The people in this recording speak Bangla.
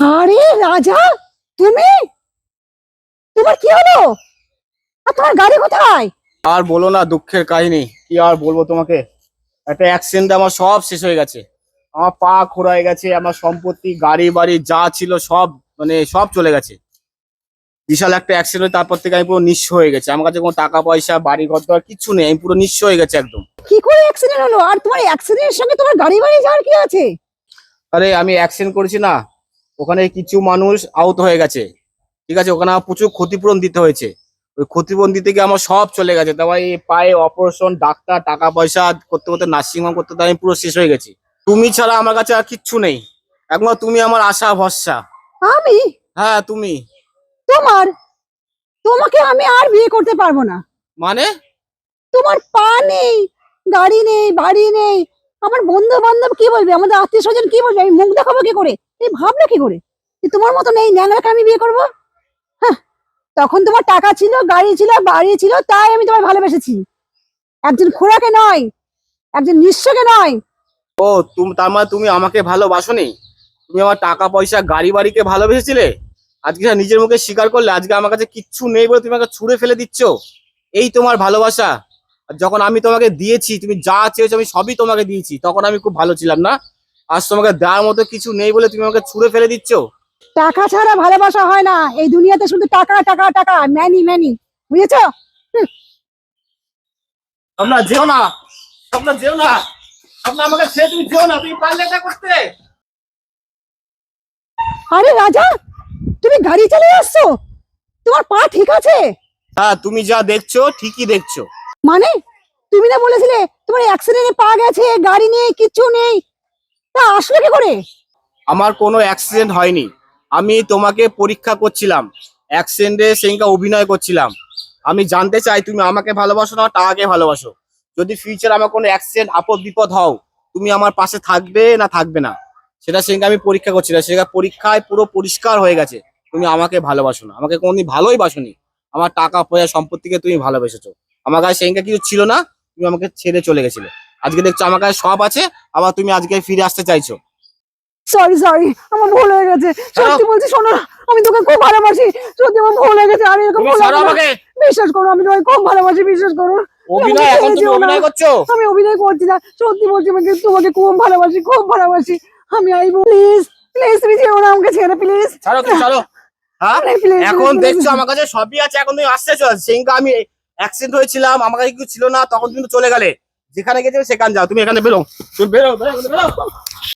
আরে রাজা তুমি? তোমার কি হলো? আর তোমার গাড়ি কোথায়? আর বলো না দুঃখের কাহিনী কি আর বলব তোমাকে? একটা অ্যাক্সিডেন্টে আমার সব শেষ হয়ে গেছে। আমার পা খোড়ায় গেছে আমার সম্পত্তি গাড়ি বাড়ি যা ছিল সব মানে সব চলে গেছে। বিশাল একটা অ্যাক্সিডেন্ট তারপর থেকে আমি পুরো নিঃস্ব হয়ে গেছে। আমার কাছে কোনো টাকা পয়সা বাড়ি ঘর দর কিচ্ছু নেই আমি পুরো নিঃস্ব হয়ে গেছে একদম। কি করে অ্যাক্সিডেন্ট হলো? আর তোমার অ্যাক্সিডেন্টের সঙ্গে তোমার গাড়ি বাড়ি যাওয়ার কি আছে? আরে আমি অ্যাক্সিডেন্ট করেছি না ওখানে কিছু মানুষ আহত হয়ে গেছে। ঠিক আছে ওখানে প্রচুর ক্ষতিপূরণ দিতে হয়েছে। ওই ক্ষতিপূরণ দিতে গিয়ে আমার সব চলে গেছে। তারপর এই পায়ে অপারেশন ডাক্তার টাকা পয়সা করতে করতে নার্সিংহোম করতে করতে আমি পুরো শেষ হয়ে গেছি। তুমি ছাড়া আমার কাছে আর কিচ্ছু নেই। একমাত্র তুমি আমার আশা ভরসা। আমি? হ্যাঁ তুমি। তোমার? তোমাকে আমি আর বিয়ে করতে পারব না। মানে? তোমার পা নেই গাড়ি নেই বাড়ি নেই। আমার বন্ধু বান্ধব কি বলবে? আমাদের আত্মীয় স্বজন কি বলবে? আমি মুখ দেখাবো কি করে? এই ভাবনা কি করে? যে তোমার মতো নেই ন্যাংরাকে আমি বিয়ে করব? হ্যাঁ তখন তোমার টাকা ছিল, গাড়ি ছিল, বাড়ি ছিল, তাই আমি তোমায় ভালোবেসেছি। একজন খোড়াকে নয়, একজন নিঃস্বকে নয়। ও, তুমি, তার মানে তুমি আমাকে ভালোবাসোনি? তুমি আমার টাকা, পয়সা গাড়ি বাড়িকে ভালোবেসেছিলে? আজকে নিজের মুখে স্বীকার করলে আজকে আমার কাছে কিচ্ছু নেই বলে তুমি আমাকে ছুঁড়ে ফেলে দিচ্ছ? এই তোমার ভালোবাসা। যখন আমি তোমাকে দিয়েছি, তুমি যা চেয়েছো আমি সবই তোমাকে দিয়েছি। তখন আমি খুব ভালো ছিলাম না? আজ তোমাকে দেওয়ার মতো কিছু নেই বলে তুমি আমাকে ছুঁড়ে ফেলে দিচ্ছ? টাকা ছাড়া ভালোবাসা হয় না। এই দুনিয়াতে শুধু টাকা টাকা টাকা ম্যানি ম্যানি বুঝেছ? আপনার যেও না। আপনার যেও না। আপনার আমাকে ছেড়ে তুমি যেও না। তুমি পারলে এটা করতে। আরে রাজা তুমি গাড়ি চালিয়ে আসছো? তোমার পা ঠিক আছে? হ্যাঁ তুমি যা দেখছ ঠিকই দেখছ। মানে? তুমি না বলেছিলে তোমার অ্যাক্সিডেন্টে পা গেছে গাড়ি নেই কিচ্ছু নেই। আমার কোনো অ্যাক্সিডেন্ট হয়নি। আমি তোমাকে পরীক্ষা করছিলাম। অ্যাক্সিডেন্টে সেদিনকে অভিনয় করছিলাম। আমি জানতে চাই, তুমি আমাকে ভালোবাসো না টাকাকে ভালোবাসো। যদি ফিউচার আমার কোনো অ্যাক্সিডেন্ট আপদ বিপদ হও, তুমি আমার পাশে থাকবে না থাকবে না? সেটা সেদিনকে আমি পরীক্ষা করছিলাম। সেটা পরীক্ষায় পুরো পরিষ্কার হয়ে গেছে। তুমি আমাকে ভালোবাসো না। আমাকে কোনোদিন ভালোই বাসনি। আমার টাকা, পয়সা, সম্পত্তিকে তুমি ভালোবেসেছো। আমার কাছে সেদিনকে কিছু ছিল না। তুমি আমাকে ছেড়ে চলে গেছিলে। আজকে দেখছ আমার কাছে সব আছে আবার তুমি আজকে ফিরে আসতে চাইছো। সরি সরি আমার ভুল হয়ে গেছে। সত্যি বলছি শোনো আমি তোকে খুব ভালোবাসি। সত্যি আমার ভুল হয়ে গেছে আমি এরকম ভুল। আমাকে। বিশ্বাস করো আমি তোমায় খুব ভালোবাসি বিশ্বাস করো। অভিনয় এখন তুমি অভিনয় করছ? আমি অভিনয় করছি না সত্যি বলছি আমাকে তোমাকে খুব ভালোবাসি খুব ভালোবাসি। আমি আইবো প্লিজ প্লিজ তুমি যেও না আমাকে ছেড়ে প্লিজ ছাড়ো তুমি ছাড়ো। হ্যাঁ? এখন দেখছ আমার কাছে সবই আছে এখন তুমি আসতেছো সেদিনকে আমি অ্যাক্সিডেন্ট হয়েছিলাম আমার কাছে কিছু ছিল না তখন তুমি চলে গেলে। যেখানে গেছে সেখানে যাও তুমি এখানে বেরো তুমি বেরো বেরো বেরো